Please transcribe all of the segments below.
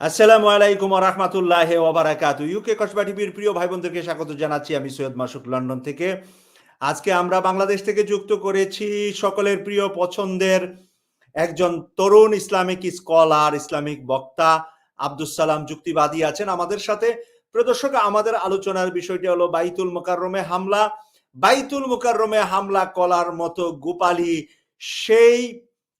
আসসালামু আলাইকুম রহমতুল্লাহ ওবারাকাতু ইউকে কসবা টিভির প্রিয় ভাই বোনদেরকে স্বাগত জানাচ্ছি। আমি সৈয়দ মাসুক লন্ডন থেকে। আজকে আমরা বাংলাদেশ থেকে যুক্ত করেছি সকলের প্রিয় পছন্দের একজন তরুণ ইসলামিক স্কলার, ইসলামিক বক্তা আব্দুস সালাম যুক্তিবাদী আছেন আমাদের সাথে। প্রদর্শক আমাদের আলোচনার বিষয়টি হলো বাইতুল মোকাররমে হামলা। বাইতুল মোকাররমে হামলা কলার মতো গোপালী সেই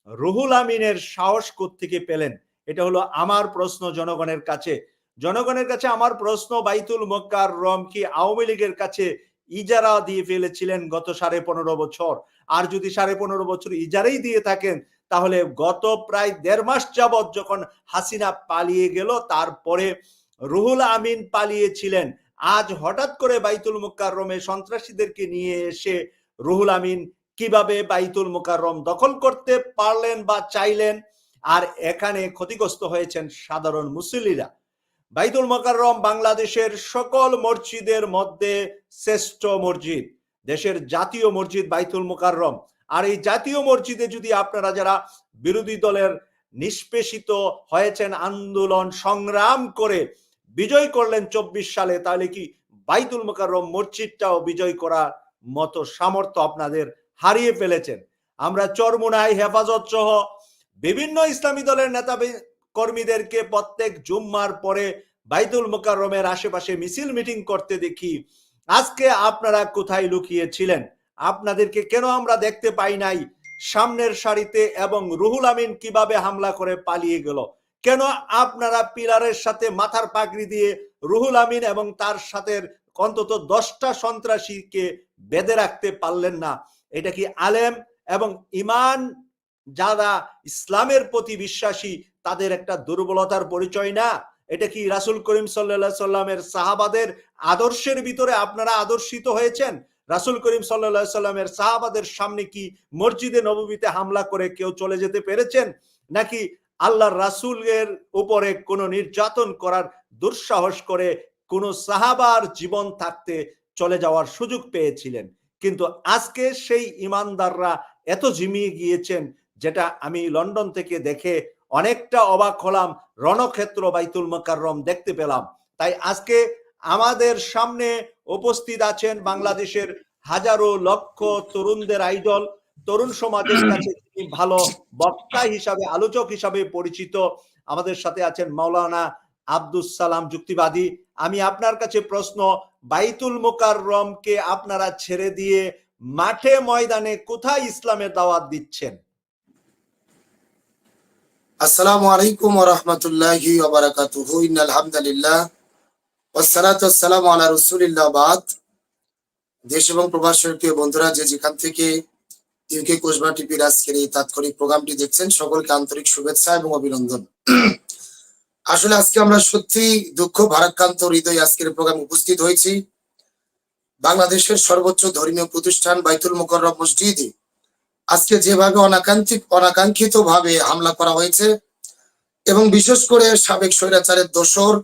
রুহুল আমিনের সাহস থেকে পেলেন? এটা হলো আমার প্রশ্ন জনগণের কাছে। জনগণের কাছে আমার প্রশ্ন, বাইতুল মক্কার রম কি আওয়ামী লীগের কাছে ইজারা দিয়ে ফেলেছিলেন গত সাড়ে পনেরো বছর? আর যদি সাড়ে পনেরো বছর ইজারাই দিয়ে থাকেন, তাহলে গত প্রায় দেড় মাস যাবৎ যখন হাসিনা পালিয়ে গেল, তারপরে রুহুল আমিন পালিয়েছিলেন, আজ হঠাৎ করে বাইতুল মুকাররমে সন্ত্রাসীদেরকে নিয়ে এসে রুহুল আমিন কীভাবে বাইতুল মুকাররম দখল করতে পারলেন বা চাইলেন? আর এখানে ক্ষতিগ্রস্ত হয়েছেন সাধারণ মুসল্লিরা। বাইতুল মোকাররম বাংলাদেশের সকল মসজিদের মধ্যে শ্রেষ্ঠ মসজিদ, দেশের জাতীয় মসজিদ বাইতুল মোকাররম। আর এই জাতীয় মসজিদে যদি আপনারা যারা বিরোধী দলের নিষ্পেষিত হয়েছেন, আন্দোলন সংগ্রাম করে বিজয় করলেন চব্বিশ সালে, তাহলে কি বাইতুল মোকাররম মসজিদটাও বিজয় করার মতো সামর্থ্য আপনাদের হারিয়ে ফেলেছেন? আমরা চরমুনাই হেফাজত সহ বিভিন্ন ইসলামী দলের নেতা কর্মীদেরকে প্রত্যেক জুম্মার পরে বাইতুল মোকাররমের আশেপাশে মিছিল মিটিং করতে দেখি, আজকে আপনারা কোথায় লুকিয়েছিলেন? আপনাদেরকে কেন আমরা দেখতে পাই নাই? সামনের সারিতে এবং রুহুল আমিন কীভাবে হামলা করে পালিয়ে গেল? কেন আপনারা পিলারের সাথে মাথার পাগড়ি দিয়ে রুহুল আমিন এবং তার সাথে অন্তত দশটা সন্ত্রাসীকে বেঁধে রাখতে পারলেন না? এটা কি আলেম এবং ইমান যারা ইসলামের প্রতি বিশ্বাসী, তাদের একটা দুর্বলতার পরিচয় না। এটা কি রাসুল করিম সাল্লা সাল্লামের সাহাবাদের আদর্শের ভিতরে আপনারা আদর্শিত হয়েছেন? রাসুল করিম সাল্লা সাল্লামের সাহাবাদের সামনে কি মসজিদে নবমীতে হামলা করে কেউ চলে যেতে পেরেছেন? নাকি আল্লাহর রাসুলের উপরে কোনো নির্যাতন করার দুঃসাহস করে কোন সাহাবার জীবন থাকতে চলে যাওয়ার সুযোগ পেয়েছিলেন? কিন্তু আজকে সেই ইমানদাররা এত ঝিমিয়ে গিয়েছেন যেটা আমি লন্ডন থেকে দেখে অনেকটা অবাক হলাম, রণক্ষেত্র বাইতুল মোকাররম দেখতে পেলাম। তাই আজকে আমাদের সামনে উপস্থিত আছেন বাংলাদেশের হাজারো লক্ষ তরুণদের আইডল। তরুণ সমাজের কাছে তিনি ভালো বক্তা হিসাবে, আলোচক হিসাবে পরিচিত। আমাদের সাথে আছেন মাওলানা আব্দুস সালাম যুক্তিবাদী। আমি আপনার কাছে প্রশ্ন, বাইতুল মোকাররমকে আপনারা ছেড়ে দিয়ে মাঠে ময়দানে কোথায় ইসলামের দাওয়াত দিচ্ছেন? আসসালামু আলাইকুম ওয়া রাহমাতুল্লাহি ওয়া বারাকাতুহু। ইন্নাল হামদুলিল্লাহ ওয়াসসালাতু ওয়াসসালামু আলা রাসূলিল্লাহ দেশ এবং প্রবাসের প্রিয় বন্ধুরা, যে যেখান থেকে ইউকে কোসবা টিভির আজকের এই তাৎক্ষণিক প্রোগ্রামটি দেখছেন, সকলকে আন্তরিক শুভেচ্ছা এবং অভিনন্দন। আসলে আজকে আমরা সত্যি দুঃখ, ভারাক্রান্ত হৃদয় আজকের প্রোগ্রাম উপস্থিত হয়েছি। বাংলাদেশের সর্বোচ্চ ধর্মীয় প্রতিষ্ঠান বাইতুল মোকাররম মসজিদে আজকে যেভাবে অনাকাঙ্ক্ষিত অনাকাঙ্ক্ষিত ভাবে হামলা করা হয়েছে, এবং বিশেষ করে সাবেক স্বৈরাচারের দোসর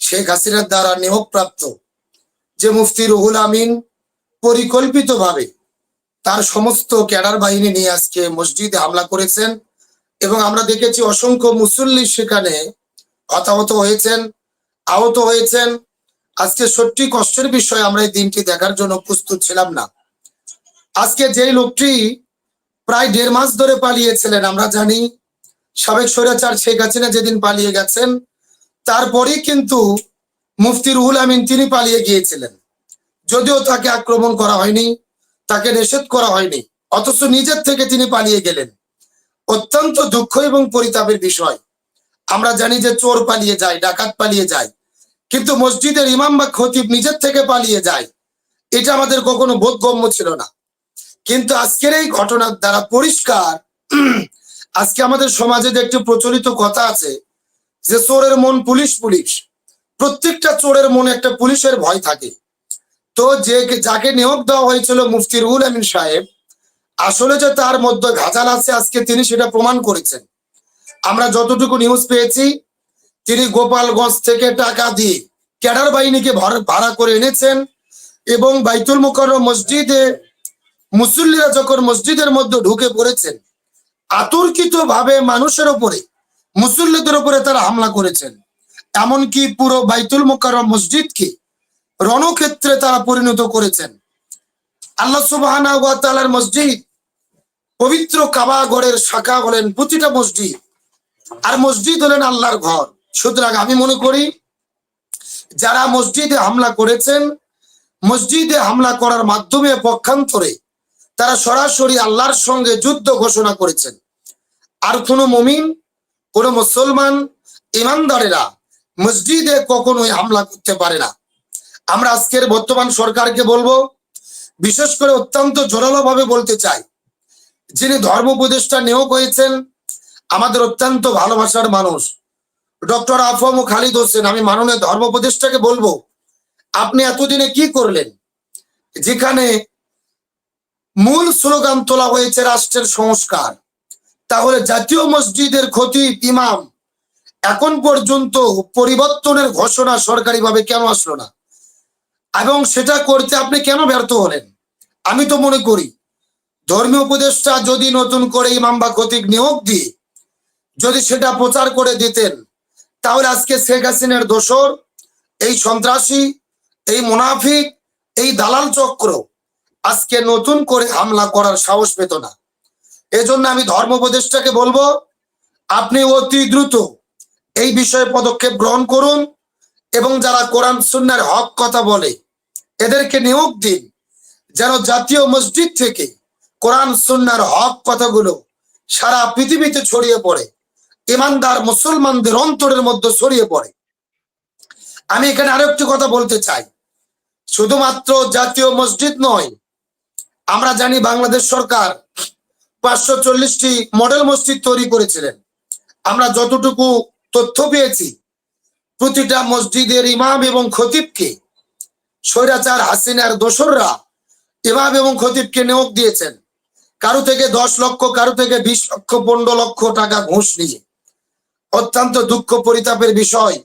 শেখ হাসিনার দ্বারা নিয়োগপ্রাপ্ত যে মুফতি রুহুল আমিন পরিকল্পিতভাবে তার সমস্ত ক্যাডার বাহিনী নিয়ে আজকে মসজিদে হামলা করেছেন, এবং আমরা দেখেছি অসংখ্য মুসল্লি সেখানে হতাহত হয়েছেন, আহত হয়েছেন। আজকে সত্যি কষ্টের বিষয় আমরা এই দিনটি দেখার জন্য প্রস্তুত ছিলাম না। আজকে যেই লোকটি প্রায় দেড় মাস ধরে পালিয়েছিলেন, আমরা জানি। সাবেক স্বৈরাচার শেখ হাসিনা যেদিন পালিয়ে গেছেন তারপরেই কিন্তু মুফতি রুহুল আমিন তিনি পালিয়ে গিয়েছিলেন। যদিও তাকে আক্রমণ করা হয়নি, তাকে নিষেধ করা হয়নি, অথচ নিজের থেকে তিনি পালিয়ে গেলেন। অত্যন্ত দুঃখ এবং পরিতাপের বিষয়। আমরা জানি যে চোর পালিয়ে যায়, ডাকাত পালিয়ে যায়, কিন্তু মসজিদের ইমাম বা খতিব নিজের থেকে পালিয়ে যায়। এটা আমাদের কখনো বোধগম্য ছিল না। কিন্তু আজকের এই ঘটনার দ্বারা পরিষ্কার, আজকে আমাদের সমাজে যে একটি প্রচলিত কথা আছে যে চোরের মন পুলিশ পুলিশ। প্রত্যেকটা চোরের মনে একটা পুলিশের ভয় থাকে। তো যে যাকে নিয়োগ দেওয়া হয়েছিল মুফতি রুহুল আমিন সাহেব, আসলে যে তার মধ্যে ঘাজাল আছে আজকে তিনি সেটা প্রমাণ করেছেন। আমরা যতটুকু নিউজ পেয়েছি, তিনি গোপালগঞ্জ থেকে টাকা দিয়ে ক্যাডার বাহিনীকে ভাড়া করে এনেছেন এবং বাইতুল মুকররম মসজিদে মুসল্লিরা যখন মসজিদের মধ্যে ঢুকে পড়েছেন, আতর্কিত ভাবে মানুষের ওপরে মুসল্লিদের উপরে তারা হামলা করেছেন। এমনকি পুরো বাইতুল মোকাররম মসজিদকে রণক্ষেত্রে তারা পরিণত করেছেন। আল্লাহ সুবহানাহু ওয়া মসজিদ, পবিত্র কাবা ঘরের শাখা হলেন প্রতিটা মসজিদ। আর মসজিদ হলেন আল্লাহর ঘর। সুতরাং আমি মনে করি, যারা মসজিদে হামলা করেছেন, মসজিদে হামলা করার মাধ্যমে পক্ষান্তরে তারা সরাসরি আল্লাহর সঙ্গে যুদ্ধ ঘোষণা করেছেন। আর কোনো মমিন, কোনো মুসলমান, ইমানদারেরা মসজিদে কখনোই হামলা করতে পারে না। আমরা আজকের বর্তমান সরকারকে বলব, বিশেষ করে অত্যন্ত জোরালো ভাবে বলতে চাই, যিনি ধর্ম উপদেষ্টা নিয়োগ হয়েছেন, আমাদের অত্যন্ত ভালোবাসার মানুষ, ডক্টর আফম খালিদ হোসেন। আমি মাননীয় ধর্ম উপদেষ্টাকে বলব, আপনি এতদিনে কি করলেন? যেখানে মূল স্লোগান তোলা হয়েছে রাষ্ট্রের সংস্কার। তাহলে জাতীয় মসজিদের ক্ষতি ইমাম। এখন পর্যন্ত পরিবর্তনের ঘোষণা সরকারিভাবে কেন আসলো না? এবং সেটা করতে আপনি কেন ব্যর্থ হলেন? আমি তো মনে করি, ধর্মীয় উপদেষ্টা যদি নতুন করে ইমাম বা খতিব নিয়োগ দিয়ে যদি সেটা প্রচার করে দিতেন, তাহলে আজকে শেখ হাসিনার দোসর এই সন্ত্রাসী, এই মুনাফিক, এই দালাল চক্র আজকে নতুন করে হামলা করার সাহস পেত না। এজন্য আমি ধর্ম উপদেষ্টাকে বলব, আপনি অতি দ্রুত এই বিষয়ে পদক্ষেপ গ্রহণ করুন এবং যারা কোরআন সুন্নার হক কথা বলে, এদেরকে নিয়োগ দিন। যেন জাতীয় মসজিদ থেকে কোরআন সুন্নার হক কথাগুলো সারা পৃথিবীতে ছড়িয়ে পড়ে, ইমানদার মুসলমানদের অন্তরের মধ্যে ছড়িয়ে পড়ে। আমি এখানে আরেকটি কথা বলতে চাই। শুধুমাত্র জাতীয় মসজিদ নয় আমরা জানি বাংলাদেশ সরকার পাঁচশো চল্লিশটি মডেল মসজিদ তৈরি করেছিলেন। আমরা যতটুকু তথ্য পেয়েছি, প্রতিটা মসজিদের ইমাম এবং খতিবকে, স্বৈরাচার হাসিনার দোসররা ইমাম এবং খতিবকে নিয়োগ দিয়েছেন। কারও থেকে দশ লক্ষ, কারও থেকে বিশ লক্ষ, পনেরো লক্ষ টাকা ঘুষ নিয়ে। অত্যন্ত দুঃখ পরিতাপের বিষয়,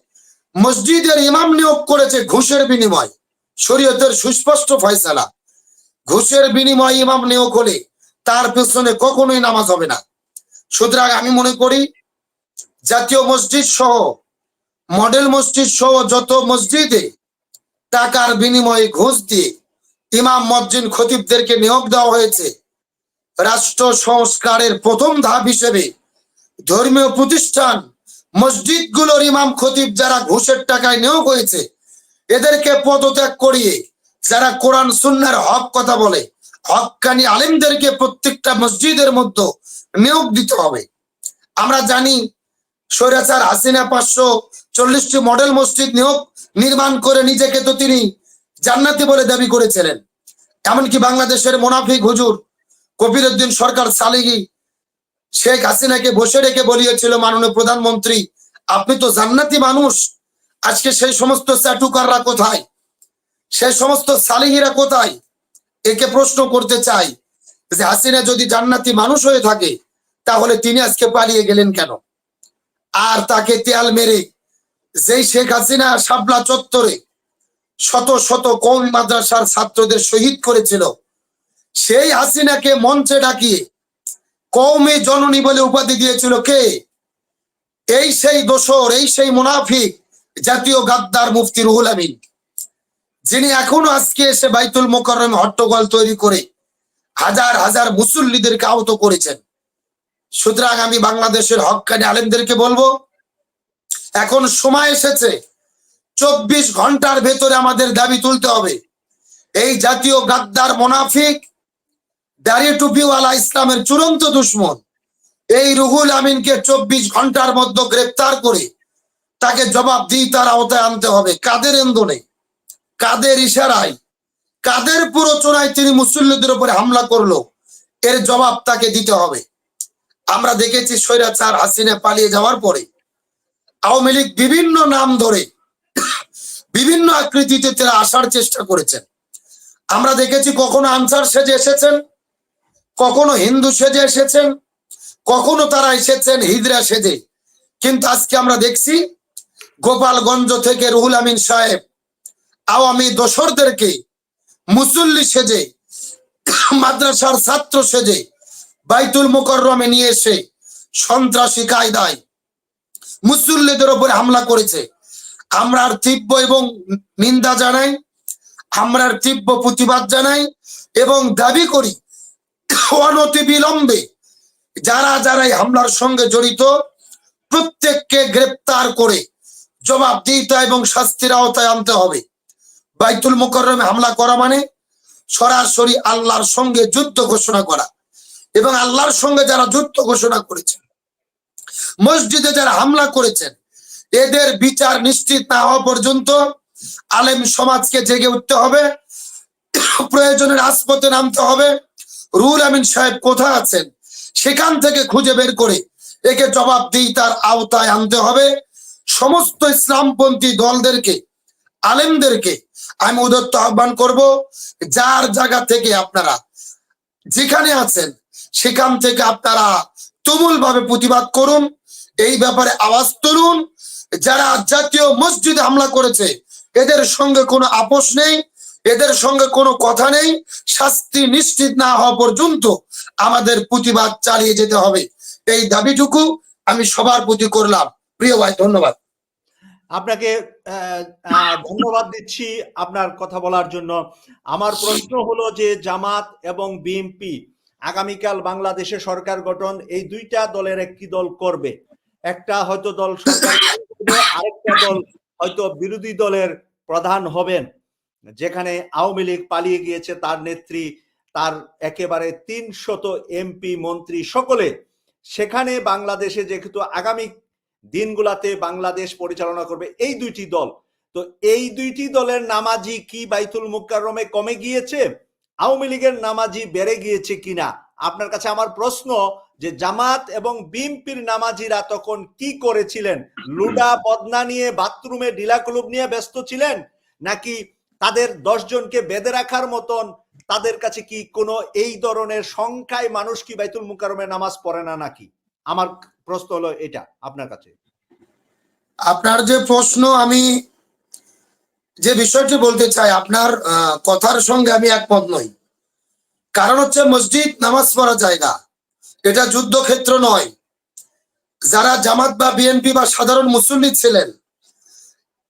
মসজিদের ইমাম নিয়োগ করেছে ঘুষের বিনিময়, শরীয়তের সুস্পষ্ট ফয়সালা। ঘুষের বিনিময় ইমাম নিয়োগ হলে তার পেছনে কখনোই নামাজ হবে না। সুতরাং আমি মনে করি, জাতীয় মসজিদ সহ, মডেল মসজিদ সহ যত মসজিদে টাকার বিনিময়ে ঘুষ দিয়ে ইমাম মসজিদ খতিবদেরকে নিয়োগ দেওয়া হয়েছে, রাষ্ট্র সংস্কারের প্রথম ধাপ হিসেবে ধর্মীয় প্রতিষ্ঠান মসজিদগুলোর ইমাম খতিব যারা ঘুষের টাকায় নিয়োগ হয়েছে, এদেরকে পদত্যাগ করিয়ে যারা কোরআন সুন্নার হক কথা বলে হকানি আলিমদেরকে প্রত্যেকটা মসজিদের মধ্যে নিয়োগ দিতে হবে। আমরা জানি স্বৈরাচার হাসিনা পাঁচশো চল্লিশটি মডেল মসজিদ নিয়োগ নির্মাণ করে নিজেকে তো তিনি জান্নাতি বলে দাবি করেছিলেন। এমনকি বাংলাদেশের মোনাফিক হুজুর কবির উদ্দিন সরকার সালিগি শেখ হাসিনাকে বসে রেখে বলিয়েছিল, মাননীয় প্রধানমন্ত্রী, আপনি তো জান্নাতি মানুষ, আজকে সেই সমস্ত চাটুকাররা কোথায়? সেই সমস্ত সালিহিরা কোথায়? একে প্রশ্ন করতে চাই যে হাসিনা যদি জান্নাতি মানুষ হয়ে থাকে, তাহলে তিনি আজকে পালিয়ে গেলেন কেন? আর তাকে তেয়াল মেরে যেই শেখ হাসিনা শাপলা চত্বরে শত শত কৌমি মাদ্রাসার ছাত্রদের শহীদ করেছিল, সেই হাসিনাকে মঞ্চে ডাকিয়ে কৌমে জননী বলে উপাধি দিয়েছিল কে? এই সেই দোসর, এই সেই মুনাফিক জাতীয় গাদ্দার মুফতি রুহুল আমিন। যিনি এখনও আজকে এসে বাইতুল মোকরমে হট্টগোল তৈরি করে হাজার হাজার মুসল্লিদেরকে আহত করেছেন। সুতরাং আমি বাংলাদেশের হকানি আলেমদেরকে বলব, এখন সময় এসেছে, চব্বিশ ঘণ্টার ভেতরে আমাদের দাবি তুলতে হবে। এই জাতীয় গাদ্দার মোনাফিক, দাঁড়িয়ে টুপিওয়ালা ইসলামের চূড়ান্ত দুশ্মন, এই রুহুল আমিনকে চব্বিশ ঘণ্টার মধ্যে গ্রেপ্তার করে তাকে জবাব দিয়ে তার আওতায় আনতে হবে। কাদের এন্দনে কাদের ইশারায়, কাদের প্ররোচনায় তিনি মুসল্লিদের উপরে হামলা করল? এর জবাব তাকে দিতে হবে। আমরা দেখেছি স্বৈরাচার হাসিনা পালিয়ে যাওয়ার পরে আওয়ামী লীগ বিভিন্ন নাম ধরে, বিভিন্ন আকৃতিতে তারা আসার চেষ্টা করেছেন। আমরা দেখেছি কখনো আনসার সেজে এসেছেন, কখনো হিন্দু সেজে এসেছেন, কখনো তারা এসেছেন হিদরা সেজে। কিন্তু আজকে আমরা দেখছি গোপালগঞ্জ থেকে রুহুল আমিন সাহেব আওয়ামী দোসরদেরকে মুসল্লি সেজে, মাদ্রাসার ছাত্র সেজে, বাইতুল মোকররমে নিয়ে এসে সন্ত্রাসী কায়দায় মুসল্লিদের উপরে হামলা করেছে। আমরা আর তীব্র এবং নিন্দা জানাই, আমরা আর তীব্র প্রতিবাদ জানাই এবং দাবি করি, অনতি বিলম্বে যারা যারা এই হামলার সঙ্গে জড়িত, প্রত্যেককে গ্রেপ্তার করে জবাবদিহিতা এবং শাস্তির আওতায় আনতে হবে। বাইতুল মুকররমে হামলা করা মানে সরাসরি আল্লাহর সঙ্গে যুদ্ধ ঘোষণা করা। এবং আল্লাহর সঙ্গে যারা যুদ্ধ ঘোষণা করেছেন, মসজিদে যারা হামলা করেছেন, এদের বিচার নিশ্চিত না হওয়া পর্যন্ত আলেম সমাজকে জেগে উঠতে হবে, প্রয়োজনে রাজপথে নামতে হবে। রুল আমিন সাহেব কোথায় আছেন? সেখান থেকে খুঁজে বের করে একে জবাব দিই তার আওতায় আনতে হবে। সমস্ত ইসলামপন্থী দলদেরকে আলেমদেরকে আমি উদত্ত আহ্বান করব, যার জায়গা থেকে আপনারা যেখানে আছেন, সেখান থেকে আপনারা তুমুল ভাবে প্রতিবাদ করুন। এই ব্যাপারে আওয়াজ তুলুন। যারা জাতীয় মসজিদে হামলা করেছে, এদের সঙ্গে কোনো আপোষ নেই, এদের সঙ্গে কোনো কথা নেই। শাস্তি নিশ্চিত না হওয়া পর্যন্ত আমাদের প্রতিবাদ চালিয়ে যেতে হবে। এই দাবিটুকু আমি সবার প্রতি করলাম। প্রিয় ভাই, ধন্যবাদ। আপনাকে ধন্যবাদ দিচ্ছি আপনার কথা বলার জন্য। আমার প্রশ্ন হলো যে জামাত এবং বিএনপি আগামীকাল বাংলাদেশে সরকার গঠন, এই দুইটা দলের একটি দল করবে। একটা হয়তো দল আরেকটা দল হয়তো বিরোধী দলের প্রধান হবেন। যেখানে আওয়ামী লীগ পালিয়ে গিয়েছে, তার নেত্রী, তার একেবারে তিন শত এমপি, মন্ত্রী সকলে। সেখানে বাংলাদেশে যেহেতু আগামী দিনগুলাতে বাংলাদেশ পরিচালনা করবে এই দুইটি দল। তো এই দুইটি দলের নামাজি কি বাইতুল মুকাররমে কমে গিয়েছে? আওয়ামী লীগের নামাজি বেড়ে গিয়েছে কিনা? আপনার কাছে আমার প্রশ্ন যে জামাত এবং বিএনপির নামাজিরা তখন কি করেছিলেন? লুডা, বদনা নিয়ে, বাথরুমে ডিলা ক্লুব নিয়ে ব্যস্ত ছিলেন? নাকি তাদের দশ জনকে বেঁধে রাখার মতন তাদের কাছে কি কোনো এই ধরনের সংখ্যায় মানুষ কি বাইতুল মুকাররমে নামাজ পড়ে না নাকি? আমার প্রশ্ন হলো এটা, আপনার কাছে। আপনার যে প্রশ্ন, আমি যে বিষয়টি বলতে চাই, আপনার কথার সঙ্গে আমি একমত নই। কারণ হচ্ছে মসজিদ নামাজ পড়া জায়গা এটা যুদ্ধক্ষেত্র নয়। যারা জামাত বা বিএনপি বা সাধারণ মুসল্লি ছিলেন,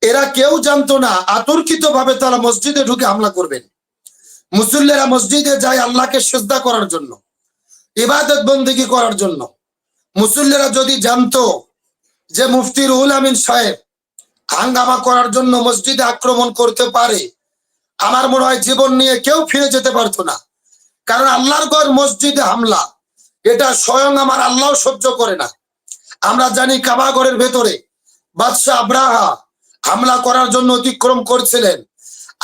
এরা কেউ জানতো না আতর্কিত ভাবে তারা মসজিদে ঢুকে হামলা করবেন। মুসল্লিরা মসজিদে যায় আল্লাহকে সেজদা করার জন্য ইবাদত বন্দিগি করার জন্য। মুসল্লিরা যদি জানতো যে মুফতি রুহুল আমিন সাহেব হাঙ্গামা করার জন্য মসজিদে আক্রমণ করতে পারে, আমার মনে হয় জীবন নিয়ে কেউ ফিরে যেতে পারতো না। কারণ আল্লাহর ঘর মসজিদে হামলা, এটা স্বয়ং আমার আল্লাহ সহ্য করে না। আমরা জানি কাবাগরের ভেতরে বাদশাহ আব্রাহা হামলা করার জন্য অতিক্রম করছিলেন।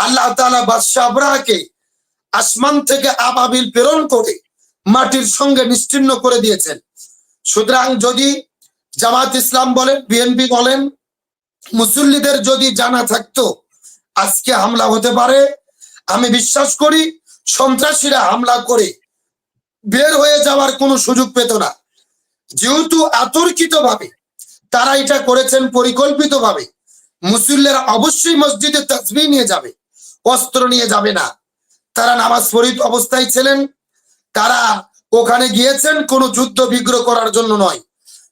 আল্লাহ তালা বাদশাহ আব্রাহাকে আসমান থেকে আবাবিল প্রেরণ করে মাটির সঙ্গে নিশ্চিন্ন করে দিয়েছেন। সুতরাং যদি জামাত ইসলাম বলেন, বিএনপি বলেন, মুসল্লিদের যদি জানা থাকতো আজকে হামলা হতে পারে, আমি বিশ্বাস করি সন্ত্রাসীরা হামলা করে বের হয়ে যাওয়ার কোনো সুযোগ পেত না। যেহেতু আতর্কিত ভাবে তারা এটা করেছেন পরিকল্পিত ভাবে মুসল্লিরা অবশ্যই মসজিদে তসবি নিয়ে যাবে, অস্ত্র নিয়ে যাবে না। তারা নামাজ ফরিদ অবস্থায় ছিলেন, তারা ওখানে গিয়েছেন, কোনো যুদ্ধ বিগ্রহ করার জন্য নয়।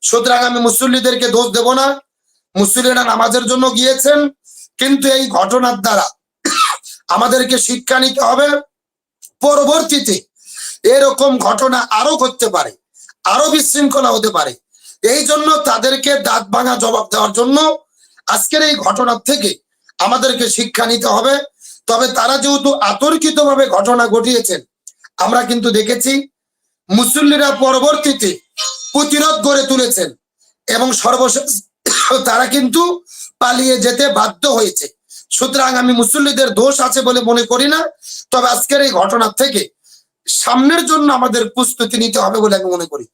সুতরাং আমি মুসল্লিদেরকে দোষ দেব না। মুসল্লিরা নামাজের জন্য গিয়েছেন, কিন্তু এই ঘটনার দ্বারা আমাদেরকে শিক্ষা নিতে হবে। পরবর্তীতে এরকম ঘটনা আরও ঘটতে পারে আরও বিশৃঙ্খলা হতে পারে। এই জন্য তাদেরকে দাঁত ভাঙা জবাব দেওয়ার জন্য আজকের এই ঘটনার থেকে আমাদেরকে শিক্ষা নিতে হবে। তবে তারা যেহেতু আতর্কিত ভাবে ঘটনা ঘটিয়েছেন, আমরা কিন্তু দেখেছি মুসল্লিরা পরবর্তীতে প্রতিরোধ গড়ে তুলেছেন এবং সর্বশেষ তারা কিন্তু পালিয়ে যেতে বাধ্য হয়েছে। সুতরাং আমি মুসল্লিদের দোষ আছে বলে মনে করি না, তবে আজকের এই ঘটনা থেকে সামনের জন্য আমাদের প্রস্তুতি নিতে হবে বলে আমি মনে করি।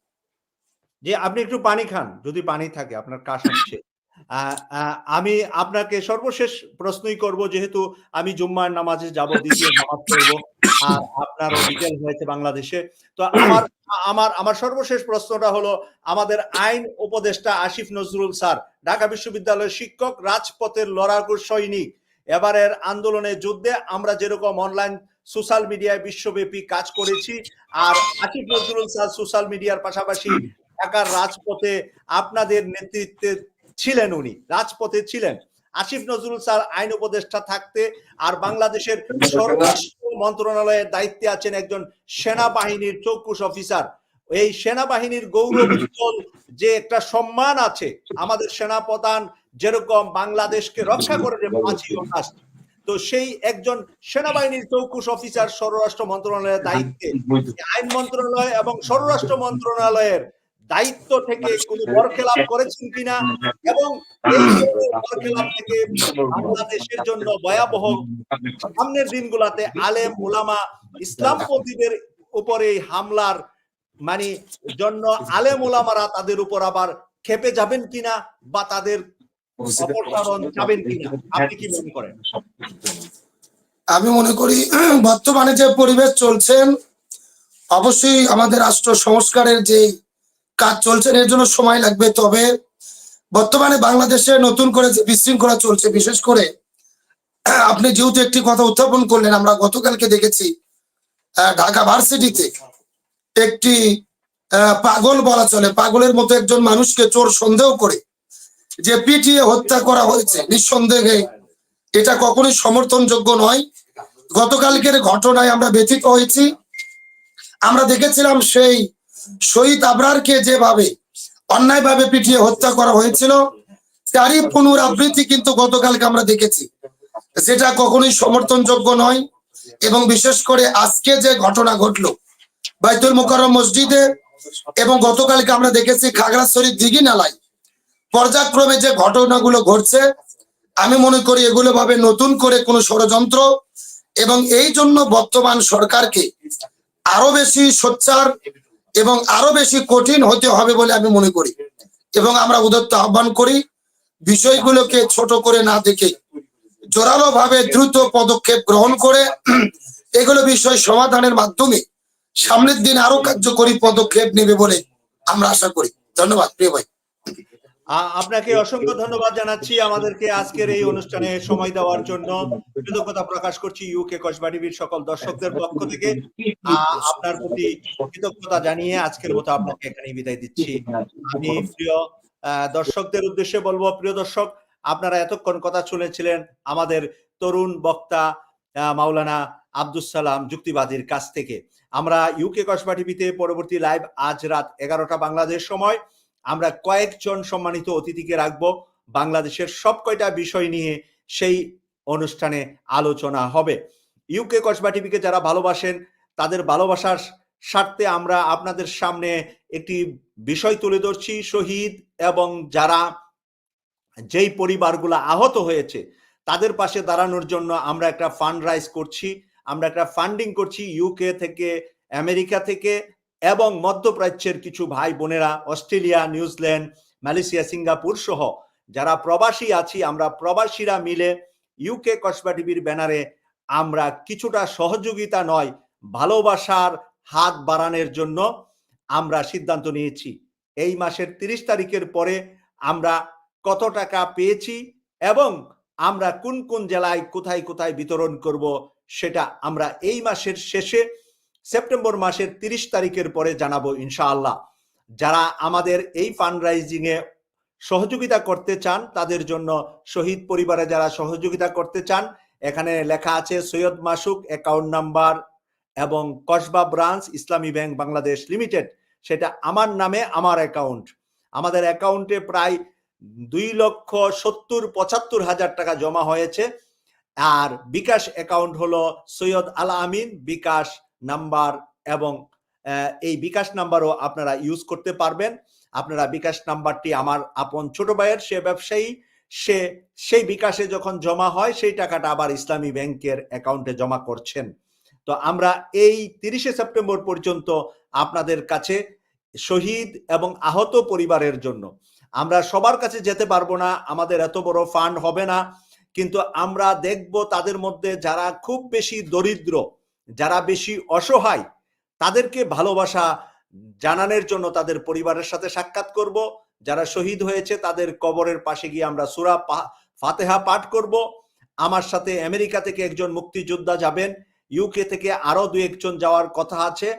যে আপনি একটু পানি খান, যদি পানি থাকে, আপনার কাশ আসছে আমি আপনাকে সর্বশেষ প্রশ্নই করব, যেহেতু আমি জুম্মার নামাজে যাব, দ্বিতীয় নামাজ পড়ব। আর আপনারও বিকেল হয়েছে বাংলাদেশে। তো আমার আমার আমার সর্বশেষ প্রশ্নটা হলো, আমাদের আইন উপদেষ্টা আসিফ নজরুল স্যার, ঢাকা বিশ্ববিদ্যালয়ের শিক্ষক, রাজপথের লড়াকুর সৈনিক, এবারের আন্দোলনের যুদ্ধে আমরা যেরকম অনলাইন সোশ্যাল মিডিয়ায় বিশ্বব্যাপী কাজ করেছি, আর আসিফ নজরুল স্যার সোশ্যাল মিডিয়ার পাশাপাশি ঢাকার রাজপথে আপনাদের নেতৃত্বে ছিলেন উনি, রাজপথে ছিলেন। আসিফ নজরুল স্যার আইন উপদেষ্টা থাকতে আর বাংলাদেশের স্বরাষ্ট্র মন্ত্রণালয়ের দায়িত্বে আছেন একজন সেনাবাহিনীর চৌকুশ অফিসার। এই সেনাবাহিনীর গৌরব যে একটা সম্মান আছে আমাদের সেনাপ্রধান যেরকম বাংলাদেশকে রক্ষা করে যে পাঁচই অগাস্ট তো সেই একজন সেনাবাহিনীর চৌকুশ অফিসার স্বরাষ্ট্র মন্ত্রণালয়ের দায়িত্বে। আইন মন্ত্রণালয় এবং স্বরাষ্ট্র মন্ত্রণালয়ের দায়িত্ব থেকে কোনো বরখেলাপ করেছেন কিনা এবং এই বরখেলাপ থেকে বাংলাদেশের জন্য ভয়াবহ। সামনের দিনগুলাতে আলেম ওলামা ইসলামপন্থীদের উপরে এই হামলার মানে জন্য আলেম ওলামারা তাদের উপর আবার খেপে যাবেন কিনা বা তাদের অপসারণ যাবেন কিনা? আপনি কি মনে করেন? আমি মনে করি বর্তমানে যে পরিবেশ চলছেন অবশ্যই আমাদের রাষ্ট্র সংস্কারের যে কাজ চলছেন এর জন্য সময় লাগবে। তবে বর্তমানে বাংলাদেশে নতুন করে যে বিশৃঙ্খলা চলছে, বিশেষ করে আপনি যেহেতু একটি কথা উত্থাপন করলেন, আমরা গতকালকে দেখেছি ঢাকা ভার্সিটিতে একটি পাগল বলা চলে, পাগলের মতো একজন মানুষকে চোর সন্দেহ করে যে পিটিয়ে হত্যা করা হয়েছে। নিঃসন্দেহে এটা কখনোই সমর্থনযোগ্য নয়। গতকালকের ঘটনায় আমরা ব্যথিত হয়েছি। আমরা দেখেছিলাম সেই শহীদ আবরারকে যেভাবে অন্যায়ভাবে পিটিয়ে হত্যা করা হয়েছিল, তারই পুনরাবৃত্তি কিন্তু গতকালকে আমরা দেখেছি। যেটা কখনোই সমর্থনযোগ্য নয় এবং বিশেষ করে আজকে যে ঘটনা ঘটলো, বাইতুল মোকাররম মসজিদে এবং গতকালকে আমরা দেখেছি খাগড়াছড়ির দিঘি নালায় পর্যায়ক্রমে যে ঘটনাগুলো ঘটছে, আমি মনে করি এগুলো ভাবে নতুন করে কোনো ষড়যন্ত্র এবং এই জন্য বর্তমান সরকারকে আরও বেশি সোচ্চার এবং আরও বেশি কঠিন হতে হবে বলে আমি মনে করি। এবং আমরা উদত্ত আহ্বান করি, বিষয়গুলোকে ছোট করে না দেখে জোরালো ভাবে দ্রুত পদক্ষেপ গ্রহণ করে, এগুলো বিষয় সমাধানের মাধ্যমে সামনের দিন আরও কার্যকরী পদক্ষেপ নেবে বলে আমরা আশা করি। ধন্যবাদ, প্রিয় ভাই। আপনাকে অসংখ্য ধন্যবাদ জানাচ্ছি আমাদেরকে আজকের এই অনুষ্ঠানে সময় দেওয়ার জন্য। কৃতজ্ঞতা প্রকাশ করছি ইউকে কসবা টিভির সকল দর্শকদের পক্ষ থেকে। আপনার প্রতি কৃতজ্ঞতা জানিয়ে আজকের মতো আপনাকে এখানে বিদায় দিচ্ছি। আমি প্রিয় দর্শকদের উদ্দেশ্যে বলব, প্রিয় দর্শক, আপনারা এতক্ষণ কথা শুনেছিলেন আমাদের তরুণ বক্তা মাওলানা আব্দুস সালাম যুক্তিবাদীর কাছ থেকে। আমরা ইউকে কসবা টিভিতে পরবর্তী লাইভ আজ রাত এগারোটা বাংলাদেশ সময়। আমরা কয়েকজন সম্মানিত অতিথিকে রাখব। বাংলাদেশের সব কয়টা বিষয় নিয়ে সেই অনুষ্ঠানে আলোচনা হবে। ইউকে কসবা টিভিকে যারা ভালোবাসেন, তাদের ভালোবাসার স্বার্থে আমরা আপনাদের সামনে একটি বিষয় তুলে ধরছি। শহীদ এবং যারা যেই পরিবারগুলো আহত হয়েছে, তাদের পাশে দাঁড়ানোর জন্য আমরা একটা ফান্ড রাইজ করছি। আমরা একটা ফান্ডিং করছি ইউকে থেকে আমেরিকা থেকে। এবং মধ্যপ্রাচ্যের কিছু ভাই বোনেরা অস্ট্রেলিয়া, নিউজিল্যান্ড, মালয়েশিয়া, সিঙ্গাপুর সহ যারা প্রবাসী আছি, আমরা প্রবাসীরা মিলে ইউকে কসবা টিভির ব্যানারে আমরা কিছুটা সহযোগিতা নয়, ভালোবাসার হাত বাড়ানোর জন্য আমরা সিদ্ধান্ত নিয়েছি। এই মাসের তিরিশ তারিখের পরে আমরা কত টাকা পেয়েছি এবং আমরা কোন কোন জেলায় কোথায় কোথায় বিতরণ করব সেটা আমরা এই মাসের শেষে সেপ্টেম্বর মাসের তিরিশ তারিখের পরে জানাব ইনশাআল্লাহ। যারা আমাদের এই ফান্ড রাইজিং এ সহযোগিতা করতে চান, তাদের জন্য শহীদ পরিবারে যারা সহযোগিতা করতে চান, এখানে লেখা আছে সৈয়দ মাসুক অ্যাকাউন্ট নাম্বার এবং Kasba branch Islami bank Bangladesh limited. সেটা আমার নামে আমার অ্যাকাউন্ট আমাদের অ্যাকাউন্টে প্রায় দুই লক্ষ সত্তর, পঁচাত্তর হাজার টাকা জমা হয়েছে। আর বিকাশ অ্যাকাউন্ট হলো সৈয়দ আল আমিন বিকাশ নাম্বার এবং এই বিকাশ নাম্বারও আপনারা ইউজ করতে পারবেন। আপনারা বিকাশ নাম্বারটি আমার আপন ছোট ভাইয়ের সে ব্যবসায়ী, সে, সেই বিকাশে যখন জমা হয়, সেই টাকাটা আবার ইসলামী ব্যাংকের অ্যাকাউন্টে জমা করছেন। তো আমরা এই তিরিশে সেপ্টেম্বর পর্যন্ত আপনাদের কাছে শহীদ এবং আহত পরিবারের জন্য, আমরা সবার কাছে যেতে পারব না, আমাদের এত বড় ফান্ড হবে না, কিন্তু আমরা দেখব তাদের মধ্যে যারা খুব বেশি দরিদ্র যারা বেশি অসহায়, তাদেরকে ভালোবাসা জানানোর জন্য তাদের পরিবারের সাথে সাক্ষাৎ করব। যারা শহীদ হয়েছে, তাদের কবরের পাশে গিয়ে আমরা সুরা ফাতেহা পাঠ করব। আমার সাথে আমেরিকা থেকে একজন মুক্তিযোদ্ধা যাবেন ইউকে থেকে আরও দু একজন যাওয়ার কথা আছে।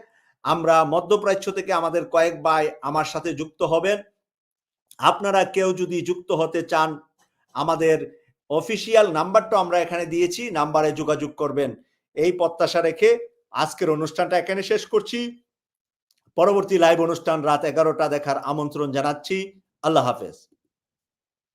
আমরা মধ্যপ্রাচ্য থেকে আমাদের কয়েক ভাই আমার সাথে যুক্ত হবেন। আপনারা কেউ যদি যুক্ত হতে চান, আমাদের অফিসিয়াল নাম্বারটা আমরা এখানে দিয়েছি, নাম্বারে যোগাযোগ করবেন। এই প্রত্যাশা রেখে আজকের অনুষ্ঠানটা এখানে শেষ করছি। পরবর্তী লাইভ অনুষ্ঠান রাত এগারোটা দেখার আমন্ত্রণ জানাচ্ছি। আল্লাহ হাফেজ।